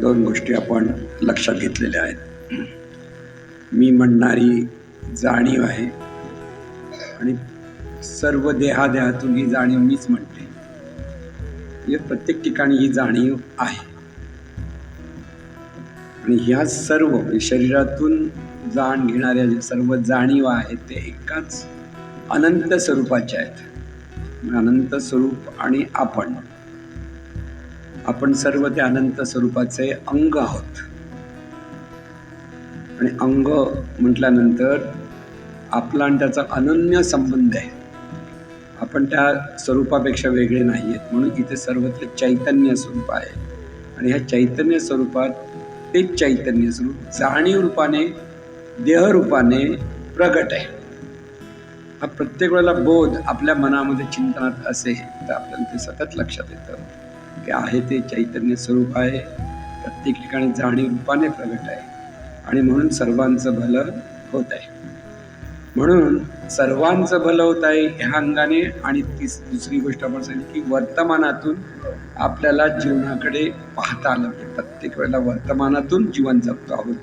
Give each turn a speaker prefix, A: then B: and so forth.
A: दोन गोष्टी आपण लक्षात घेतलेल्या आहेत. मी म्हणणारी जाणीव आहे. आणि सर्व देहादेहातून ही जाणीव मीच म्हणते. म्हणजे प्रत्येक ठिकाणी ही जाणीव आहे. आणि ह्या सर्व म्हणजे शरीरातून जाण घेणाऱ्या ज्या सर्व जाणीव आहेत ते एकाच अनंत स्वरूपाच्या आहेत. अनंत स्वरूप आणि आपण. आपण सर्व त्या अनंत स्वरूपाचे अंग आहोत. आणि अंग म्हटल्यानंतर आपला आणि त्याचा अनन्य संबंध आहे. आपण त्या स्वरूपापेक्षा वेगळे नाही आहेत म्हणून इथे सर्वत्र चैतन्य स्वरूप आहे. आणि ह्या चैतन्य स्वरूपात तेच चैतन्य स्वरूप जाणीव रूपाने देहरूपाने प्रगट आहे. हा प्रत्येक वेळेला बोध आपल्या मनामध्ये चिंतनात असेल तर आपल्याला ते सतत लक्षात येतं. की आहे ते चैतन्य स्वरूप आहे. प्रत्येक ठिकाणी जाणीव रूपाने प्रगट आहे. आणि म्हणून सर्वांचं भलं होत आहे. म्हणून सर्वांचं भलं होत आहे ह्या अंगाने. आणि तीस दुसरी गोष्ट आपण सांगितली की वर्तमानातून आपल्याला जीवनाकडे पाहता आलं. प्रत्येक वेळेला वर्तमानातून जीवन जगतो आहोत.